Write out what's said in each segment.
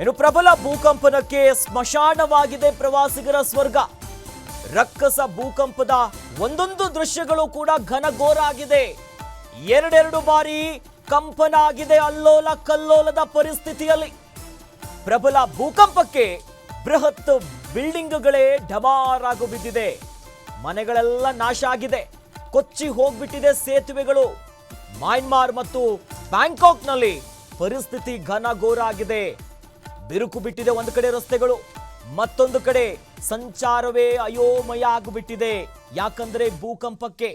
ಇನ್ನು ಪ್ರಬಲ ಭೂಕಂಪನಕ್ಕೆ ಸ್ಮಶಾನವಾಗಿದೆ ಪ್ರವಾಸಿಗರ ಸ್ವರ್ಗ. ರಕ್ಕಸ ಭೂಕಂಪದ ಒಂದೊಂದು ದೃಶ್ಯಗಳು ಕೂಡ ಘನಘೋರ ಆಗಿದೆ ಎರಡೆರಡು ಬಾರಿ ಕಂಪನ ಆಗಿದೆ ಅಲ್ಲೋಲ ಕಲ್ಲೋಲದ ಪರಿಸ್ಥಿತಿಯಲ್ಲಿ. ಪ್ರಬಲ ಭೂಕಂಪಕ್ಕೆ ಬೃಹತ್ ಬಿಲ್ಡಿಂಗ್ಗಳೇ ಢಮಾರಾಗು ಬಿದ್ದಿದೆ. ಮನೆಗಳೆಲ್ಲ ನಾಶ ಆಗಿದೆ. ಕೊಚ್ಚಿ ಹೋಗ್ಬಿಟ್ಟಿದೆ ಸೇತುವೆಗಳು. ಮ್ಯಾನ್ಮಾರ್ ಮತ್ತು ಬ್ಯಾಂಕಾಕ್ನಲ್ಲಿ ಪರಿಸ್ಥಿತಿ ಘನಘೋರ ಆಗಿದೆ ಬಿರುಕು ಬಿಟ್ಟಿದೆ ಒಂದು ಕಡೆ ರಸ್ತೆಗಳು, ಮತ್ತೊಂದು ಕಡೆ ಸಂಚಾರವೇ ಅಯೋಮಯ ಆಗಿಬಿಟ್ಟಿದೆ ಯಾಕಂದ್ರೆ ಭೂಕಂಪಕ್ಕೆ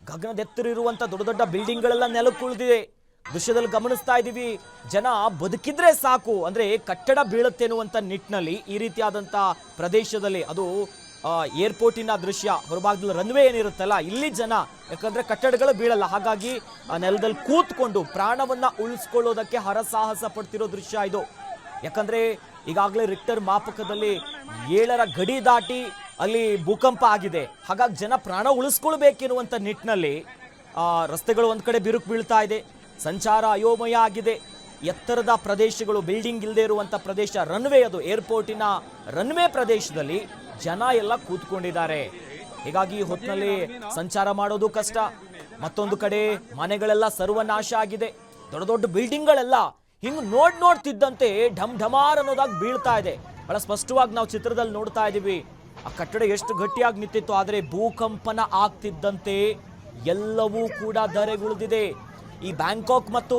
ಗಗನದೆತ್ತರಿರುವಂಥ ದೊಡ್ಡ ದೊಡ್ಡ ಬಿಲ್ಡಿಂಗ್ಗಳೆಲ್ಲ ನೆಲಕ್ಕುಳಿದಿದೆ. ದೃಶ್ಯದಲ್ಲಿ ಗಮನಿಸ್ತಾ ಇದ್ದೀವಿ, ಜನ ಬದುಕಿದ್ರೆ ಸಾಕು, ಅಂದ್ರೆ ಕಟ್ಟಡ ಬೀಳುತ್ತೆ ಅನ್ನುವಂತ ನಿಟ್ಟಿನಲ್ಲಿ ಈ ರೀತಿಯಾದಂಥ ಪ್ರದೇಶದಲ್ಲಿ ಅದು ಏರ್ಪೋರ್ಟಿನ ದೃಶ್ಯ, ಹೊರಭಾಗದಲ್ಲಿ ರನ್ವೇ ಏನಿರುತ್ತಲ್ಲ, ಇಲ್ಲಿ ಜನ, ಯಾಕಂದ್ರೆ ಕಟ್ಟಡಗಳು ಬೀಳಲ್ಲ. ಹಾಗಾಗಿ ನೆಲದಲ್ಲಿ ಕೂತ್ಕೊಂಡು ಪ್ರಾಣವನ್ನ ಉಳಿಸ್ಕೊಳ್ಳೋದಕ್ಕೆ ಹರಸಾಹಸ ಪಡ್ತಿರೋ ದೃಶ್ಯ ಇದು. ಯಾಕಂದ್ರೆ ಈಗಾಗಲೇ ರಿಕ್ಟರ್ ಮಾಪಕದಲ್ಲಿ ಏಳರ ಗಡಿ ದಾಟಿ ಅಲ್ಲಿ ಭೂಕಂಪ ಆಗಿದೆ. ಹಾಗಾಗಿ ಜನ ಪ್ರಾಣ ಉಳಿಸ್ಕೊಳ್ಬೇಕೆನ್ನುವಂಥ ನಿಟ್ಟಿನಲ್ಲಿ ರಸ್ತೆಗಳು ಒಂದು ಕಡೆ ಬಿರುಕು ಬೀಳ್ತಾ ಇದೆ. ಸಂಚಾರ ಅಯೋಮಯ ಆಗಿದೆ. ಎತ್ತರದ ಪ್ರದೇಶಗಳು ಬಿಲ್ಡಿಂಗ್ ಇಲ್ಲದೆ ಇರುವಂತ ಪ್ರದೇಶ ರನ್ವೇ ಅದು. ಏರ್ಪೋರ್ಟಿನ ರನ್ವೇ ಪ್ರದೇಶದಲ್ಲಿ ಜನ ಎಲ್ಲ ಕೂತ್ಕೊಂಡಿದ್ದಾರೆ. ಹೀಗಾಗಿ ಹೊತ್ತಿನಲ್ಲಿ ಸಂಚಾರ ಮಾಡೋದು ಕಷ್ಟ. ಮತ್ತೊಂದು ಕಡೆ ಮನೆಗಳೆಲ್ಲ ಸರ್ವನಾಶ ಆಗಿದೆ. ದೊಡ್ಡ ದೊಡ್ಡ ಬಿಲ್ಡಿಂಗ್ಗಳೆಲ್ಲ ಹಿಂಗ್ ನೋಡ್ ನೋಡ್ತಿದ್ದಂತೆ ಢಮ್ ಢಮಾರ್ ಅನ್ನೋದಾಗಿ ಬೀಳ್ತಾ ಇದೆ. ಬಹಳ ಸ್ಪಷ್ಟವಾಗಿ ನಾವು ಚಿತ್ರದಲ್ಲಿ ನೋಡ್ತಾ ಇದೀವಿ. ಆ ಕಟ್ಟಡ ಎಷ್ಟು ಗಟ್ಟಿಯಾಗಿ ನಿಂತಿತ್ತು, ಆದರೆ ಭೂಕಂಪನ ಆಗ್ತಿದ್ದಂತೆ ಎಲ್ಲವೂ ಕೂಡ ಧರೆಗುಳಿದಿದೆ. ಈ ಬ್ಯಾಂಕಾಕ್ ಮತ್ತು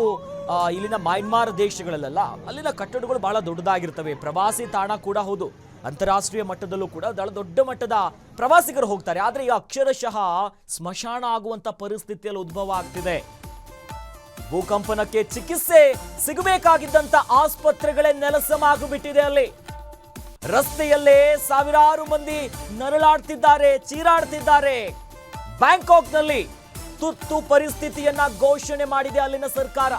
ಇಲ್ಲಿನ ಮಯನ್ಮಾರ್ ದೇಶಗಳಲ್ಲೆಲ್ಲ ಅಲ್ಲಿನ ಕಟ್ಟಡಗಳು ಬಹಳ ದೊಡ್ಡದಾಗಿರ್ತವೆ. ಪ್ರವಾಸಿ ತಾಣ ಕೂಡ ಹೌದು. ಅಂತಾರಾಷ್ಟ್ರೀಯ ಮಟ್ಟದಲ್ಲೂ ಕೂಡ ಬಹಳ ದೊಡ್ಡ ಮಟ್ಟದ ಪ್ರವಾಸಿಗರು ಹೋಗ್ತಾರೆ. ಆದರೆ ಈಗ ಅಕ್ಷರಶಃ ಸ್ಮಶಾನ ಆಗುವಂತ ಪರಿಸ್ಥಿತಿಯಲ್ಲಿ ಉದ್ಭವ ಆಗ್ತಿದೆ. ಭೂಕಂಪನಕ್ಕೆ ಚಿಕಿತ್ಸೆ ಸಿಗಬೇಕಾಗಿದ್ದಂತ ಆಸ್ಪತ್ರೆಗಳೇ ನೆಲಸಮಾಗಿಬಿಟ್ಟಿದೆ ಅಲ್ಲಿ. ರಸ್ತೆಯಲ್ಲೇ ಸಾವಿರಾರು ಮಂದಿ ನರಳಾಡ್ತಿದ್ದಾರೆ, ಚೀರಾಡ್ತಿದ್ದಾರೆ. ಬ್ಯಾಂಕಾಕ್ನಲ್ಲಿ ತುರ್ತು ಪರಿಸ್ಥಿತಿಯನ್ನ ಘೋಷಣೆ ಮಾಡಿದೆ ಅಲ್ಲಿನ ಸರ್ಕಾರ.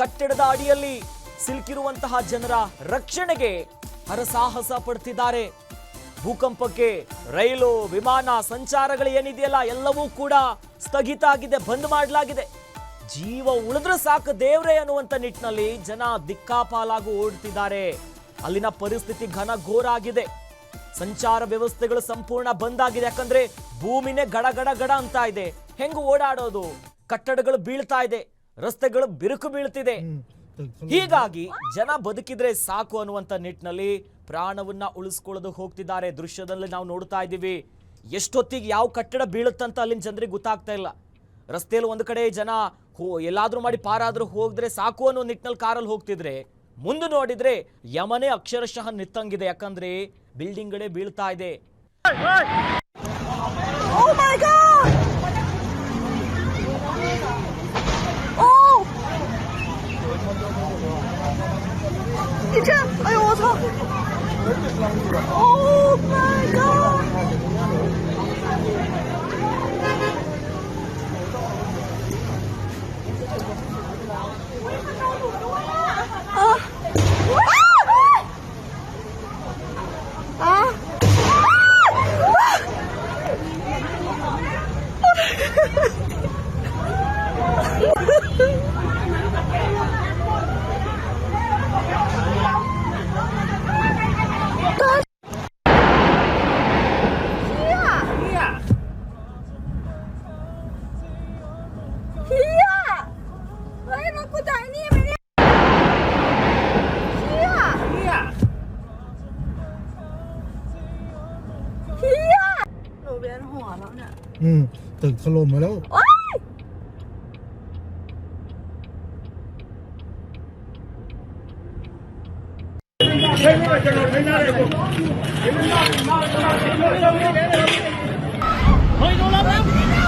ಕಟ್ಟಡದ ಅಡಿಯಲ್ಲಿ ಸಿಲುಕಿರುವಂತಹ ಜನರ ರಕ್ಷಣೆಗೆ ಹರಸಾಹಸ ಪಡ್ತಿದ್ದಾರೆ. ಭೂಕಂಪಕ್ಕೆ ರೈಲು, ವಿಮಾನ, ಸಂಚಾರಗಳು ಏನಿದೆಯಲ್ಲ, ಎಲ್ಲವೂ ಕೂಡ ಸ್ಥಗಿತ ಆಗಿದೆ, ಬಂದ್ ಮಾಡಲಾಗಿದೆ. ಜೀವ ಉಳಿದ್ರೆ ಸಾಕು ದೇವ್ರೆ ಅನ್ನುವಂತ ನಿಟ್ಟಿನಲ್ಲಿ ಜನ ದಿಕ್ಕಾಪಾಲಾಗಿ ಓಡ್ತಿದ್ದಾರೆ ಅಲ್ಲಿನ ಪರಿಸ್ಥಿತಿ ಘನಘೋರ ಆಗಿದೆ ಸಂಚಾರ ವ್ಯವಸ್ಥೆಗಳು ಸಂಪೂರ್ಣ ಬಂದ್ ಆಗಿದೆ. ಯಾಕಂದ್ರೆ ಭೂಮಿನೇ ಗಡ ಗಡ ಗಡ ಅಂತ ಇದೆ. ಹೆಂಗ್ ಓಡಾಡೋದು? ಕಟ್ಟಡಗಳು ಬೀಳ್ತಾ ಇದೆ. ರಸ್ತೆಗಳು ಬಿರುಕು ಬೀಳ್ತಿದೆ. ಹೀಗಾಗಿ ಜನ ಬದುಕಿದ್ರೆ ಸಾಕು ಅನ್ನುವಂತ ನಿಟ್ಟಿನಲ್ಲಿ ಪ್ರಾಣವನ್ನ ಉಳಿಸ್ಕೊಳ್ಳೋದು ಹೋಗ್ತಿದ್ದಾರೆ. ದೃಶ್ಯದಲ್ಲಿ ನಾವು ನೋಡ್ತಾ ಇದ್ದೀವಿ. ಎಷ್ಟೊತ್ತಿಗೆ ಯಾವ ಕಟ್ಟಡ ಬೀಳುತ್ತಂತ ಅಲ್ಲಿನ ಜನರಿಗೆ ಗೊತ್ತಾಗ್ತಾ ಇಲ್ಲ. ರಸ್ತೆಯಲ್ಲಿ ಒಂದು ಕಡೆ ಜನ ಹೋ, ಎಲ್ಲಾದ್ರೂ ಮಾಡಿ ಪಾರಾದ್ರೂ ಹೋಗಿದ್ರೆ ಸಾಕು ಅನ್ನೋ ನಿಟ್ಟಿನಲ್ಲಿ ಕಾರಲ್ಲಿ ಹೋಗ್ತಿದ್ರೆ, ಮುಂದೆ ನೋಡಿದ್ರೆ ಯಮನೆ ಅಕ್ಷರಶಃ ನಿತ್ತಂಗಿದೆ. ಯಾಕಂದ್ರೆ ಬಿಲ್ಡಿಂಗ್ಗಳೇ ಬೀಳ್ತಾ ಇದೆ. Oh อืมตึกถล่มมาแล้วเฮ้ยโดนแล้ว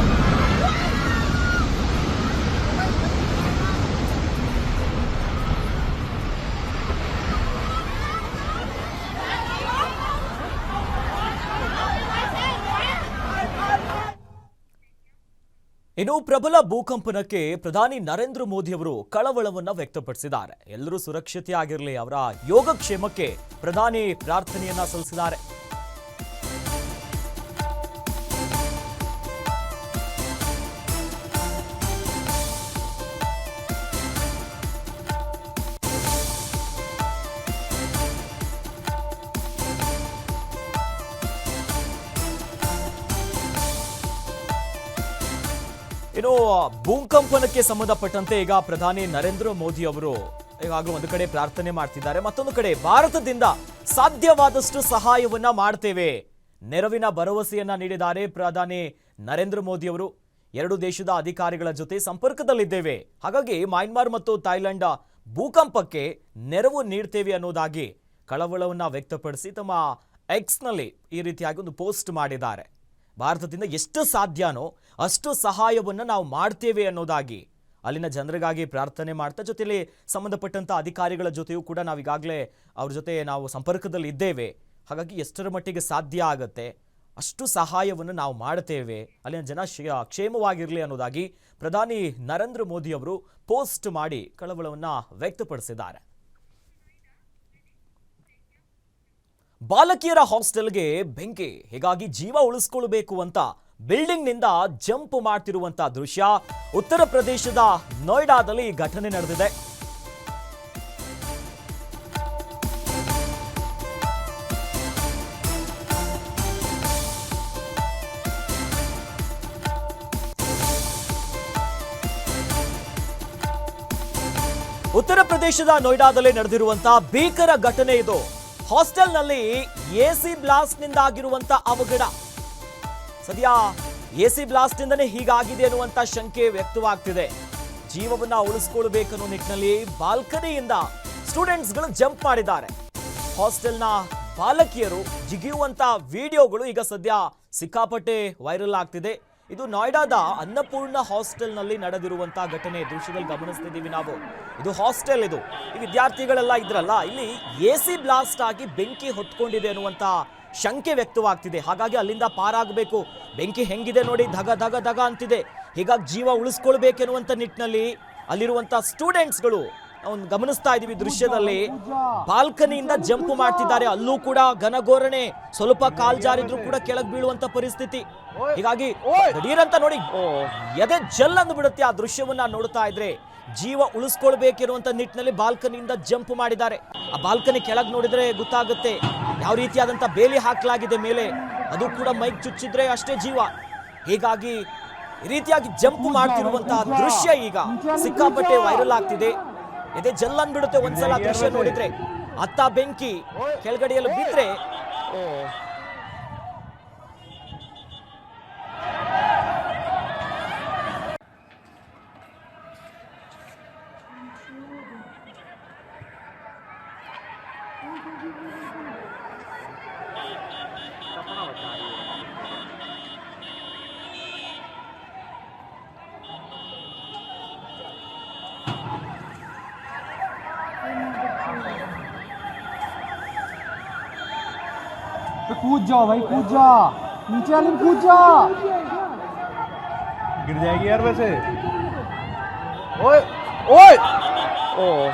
ಇನ್ನು ಪ್ರಬಲ ಭೂಕಂಪನಕ್ಕೆ ಪ್ರಧಾನಿ ನರೇಂದ್ರ ಮೋದಿ ಅವರು ಕಳವಳವನ್ನ ವ್ಯಕ್ತಪಡಿಸಿದ್ದಾರೆ. ಎಲ್ಲರೂ ಸುರಕ್ಷತೆಯಾಗಿರಲಿ ಅವರ ಯೋಗಕ್ಷೇಮಕ್ಕೆ ಪ್ರಧಾನಿ ಪ್ರಾರ್ಥನೆಯನ್ನ ಸಲ್ಲಿಸಿದ್ದಾರೆ. ಏನು ಭೂಕಂಪನಕ್ಕೆ ಸಂಬಂಧಪಟ್ಟಂತೆ ಈಗ ಪ್ರಧಾನಿ ನರೇಂದ್ರ ಮೋದಿ ಅವರು ಹಾಗೂ ಒಂದು ಕಡೆ ಪ್ರಾರ್ಥನೆ ಮಾಡ್ತಿದ್ದಾರೆ. ಮತ್ತೊಂದು ಕಡೆ ಭಾರತದಿಂದ ಸಾಧ್ಯವಾದಷ್ಟು ಸಹಾಯವನ್ನ ಮಾಡ್ತೇವೆ. ನೆರವಿನ ಭರವಸೆಯನ್ನ ನೀಡಿದ್ದಾರೆ ಪ್ರಧಾನಿ ನರೇಂದ್ರ ಮೋದಿ ಅವರು. ಎರಡು ದೇಶದ ಅಧಿಕಾರಿಗಳ ಜೊತೆ ಸಂಪರ್ಕದಲ್ಲಿದ್ದೇವೆ. ಹಾಗಾಗಿ ಮ್ಯಾನ್ಮಾರ್ ಮತ್ತು ಥೈಲ್ಯಾಂಡ್ ಭೂಕಂಪಕ್ಕೆ ನೆರವು ನೀಡ್ತೇವೆ ಅನ್ನೋದಾಗಿ ಕಳವಳವನ್ನ ವ್ಯಕ್ತಪಡಿಸಿ ತಮ್ಮ ಎಕ್ಸ್ನಲ್ಲಿ ಈ ರೀತಿಯಾಗಿ ಒಂದು ಪೋಸ್ಟ್ ಮಾಡಿದ್ದಾರೆ. ಭಾರತದಿಂದ ಎಷ್ಟು ಸಾಧ್ಯನೋ ಅಷ್ಟು ಸಹಾಯವನ್ನು ನಾವು ಮಾಡ್ತೇವೆ ಅನ್ನೋದಾಗಿ. ಅಲ್ಲಿನ ಜನರಿಗಾಗಿ ಪ್ರಾರ್ಥನೆ ಮಾಡ್ತಾ ಜೊತೆಯಲ್ಲಿ ಸಂಬಂಧಪಟ್ಟಂಥ ಅಧಿಕಾರಿಗಳ ಜೊತೆಯೂ ಕೂಡ ನಾವು ಈಗಾಗಲೇ ಅವ್ರ ಜೊತೆ ನಾವು ಸಂಪರ್ಕದಲ್ಲಿ ಇದ್ದೇವೆ. ಹಾಗಾಗಿ ಎಷ್ಟರ ಮಟ್ಟಿಗೆ ಸಾಧ್ಯ ಆಗುತ್ತೆ, ಅಷ್ಟು ಸಹಾಯವನ್ನು ನಾವು ಮಾಡ್ತೇವೆ, ಅಲ್ಲಿನ ಜನ ಕ್ಷೇಮವಾಗಿರಲಿ ಅನ್ನೋದಾಗಿ ಪ್ರಧಾನಿ ನರೇಂದ್ರ ಮೋದಿ ಅವರು ಪೋಸ್ಟ್ ಮಾಡಿ ಕಳವಳವನ್ನು ವ್ಯಕ್ತಪಡಿಸಿದ್ದಾರೆ. ಬಾಲಕಿಯರ ಹಾಸ್ಟೆಲ್ಗೆ ಬೆಂಕಿ. ಹೀಗಾಗಿ ಜೀವ ಉಳಿಸ್ಕೊಳ್ಬೇಕು ಅಂತ ಬಿಲ್ಡಿಂಗ್ನಿಂದ ಜಂಪ್ ಮಾಡ್ತಿರುವಂತ ದೃಶ್ಯ ಉತ್ತರ ಪ್ರದೇಶದ ನೋಯ್ಡಾದಲ್ಲಿ ಘಟನೆ ನಡೆದಿದೆ. ಉತ್ತರ ಪ್ರದೇಶದ ನೋಯ್ಡಾದಲ್ಲಿ ನಡೆದಿರುವಂತಹ ಭೀಕರ ಘಟನೆ ಇದು. ಹಾಸ್ಟೆಲ್ನಲ್ಲಿ ಎಸಿ ಬ್ಲಾಸ್ಟ್ನಿಂದ ಆಗಿರುವಂತ ಅವಘಡ. ಸದ್ಯ ಎಸಿ ಬ್ಲಾಸ್ಟ್ ಇಂದನೇ ಹೀಗಾಗಿದೆ ಅನ್ನುವಂತ ಶಂಕೆ ವ್ಯಕ್ತವಾಗ್ತಿದೆ. ಜೀವವನ್ನ ಉಳಿಸ್ಕೊಳ್ಬೇಕನ್ನೋ ನಿಟ್ಟಿನಲ್ಲಿ ಬಾಲ್ಕನಿಯಿಂದ ಸ್ಟೂಡೆಂಟ್ಸ್ಗಳು ಜಂಪ್ ಮಾಡಿದ್ದಾರೆ. ಹಾಸ್ಟೆಲ್ನ ಬಾಲಕಿಯರು ಜಿಗಿಯುವಂತ ವಿಡಿಯೋಗಳು ಈಗ ಸದ್ಯ ಸಿಕ್ಕಾಪಟ್ಟೆ ವೈರಲ್ ಆಗ್ತಿದೆ. ಇದು ನೋಯ್ಡಾದ ಅನ್ನಪೂರ್ಣ ಹಾಸ್ಟೆಲ್ನಲ್ಲಿ ನಡೆದಿರುವಂತಹ ಘಟನೆ. ದೃಶ್ಯದಲ್ಲಿ ಗಮನಿಸ್ತಿದ್ದೀವಿ ನಾವು. ಇದು ಹಾಸ್ಟೆಲ್ ಇದು. ಈ ವಿದ್ಯಾರ್ಥಿಗಳೆಲ್ಲ ಇದ್ರಲ್ಲ, ಇಲ್ಲಿ ಎ ಸಿ ಬ್ಲಾಸ್ಟ್ ಆಗಿ ಬೆಂಕಿ ಹೊತ್ಕೊಂಡಿದೆ ಅನ್ನುವಂತ ಶಂಕೆ ವ್ಯಕ್ತವಾಗ್ತಿದೆ. ಹಾಗಾಗಿ ಅಲ್ಲಿಂದ ಪಾರಾಗಬೇಕು. ಬೆಂಕಿ ಹೆಂಗಿದೆ ನೋಡಿ ಧಗ ಧಗ ಧಗ ಅಂತಿದೆ. ಹೀಗಾಗಿ ಜೀವ ಉಳಿಸ್ಕೊಳ್ಬೇಕೆನ್ನುವಂಥ ನಿಟ್ಟಿನಲ್ಲಿ ಅಲ್ಲಿರುವಂಥ ಸ್ಟೂಡೆಂಟ್ಸ್ಗಳು ಒಂದು ಗಮನಿಸ್ತಾ ಇದೀವಿ ದೃಶ್ಯದಲ್ಲಿ. ಬಾಲ್ಕನಿಯಿಂದ ಜಂಪ್ ಮಾಡ್ತಿದ್ದಾರೆ. ಅಲ್ಲೂ ಕೂಡ ಘನಘೋರಣೆ. ಸ್ವಲ್ಪ ಕಾಲ್ ಜಾರಿದ್ರು ಕೂಡ ಕೆಳಗ್ ಬೀಳುವಂತ ಪರಿಸ್ಥಿತಿ. ಹೀಗಾಗಿ ದಿಢೀರಂತ ನೋಡಿ, ಎದೆ ಜಲ್ ಅಂದು ಬಿಡುತ್ತೆ ಆ ದೃಶ್ಯವನ್ನ ನೋಡ್ತಾ ಇದ್ರೆ. ಜೀವ ಉಳಿಸ್ಕೊಳ್ಬೇಕಿರುವಂತ ನಿಟ್ಟಿನಲ್ಲಿ ಬಾಲ್ಕನಿಯಿಂದ ಜಂಪ್ ಮಾಡಿದ್ದಾರೆ. ಆ ಬಾಲ್ಕನಿ ಕೆಳಗ್ ನೋಡಿದ್ರೆ ಗೊತ್ತಾಗುತ್ತೆ. ಯಾವ ರೀತಿಯಾದಂತ ಬೇಲಿ ಹಾಕಲಾಗಿದೆ ಮೇಲೆ. ಅದು ಕೂಡ ಮೈಕ್ ಚುಚ್ಚಿದ್ರೆ ಅಷ್ಟೇ ಜೀವ. ಹೀಗಾಗಿ ಈ ರೀತಿಯಾಗಿ ಜಂಪ್ ಮಾಡ್ತಿರುವಂತಹ ದೃಶ್ಯ ಈಗ ಸಿಕ್ಕಾಪಟ್ಟೆ ವೈರಲ್ ಆಗ್ತಿದೆ. ಎದೆ ಜಲ್ ಅಂದ್ಬಿಡುತ್ತೆ ಒಂದ್ಸಲ ದೃಶ್ಯ ನೋಡಿದ್ರೆ. ಅತ್ತ ಬೆಂಕಿ ಕೆಳಗಡೆಯಲ್ಲಿ ಬಿದ್ರೆ. तो कूद जाओ भाई, कूद जा। नीचे वाले में कूद जा। गिर जाएगी यार वैसे। ओए ओए। ओ।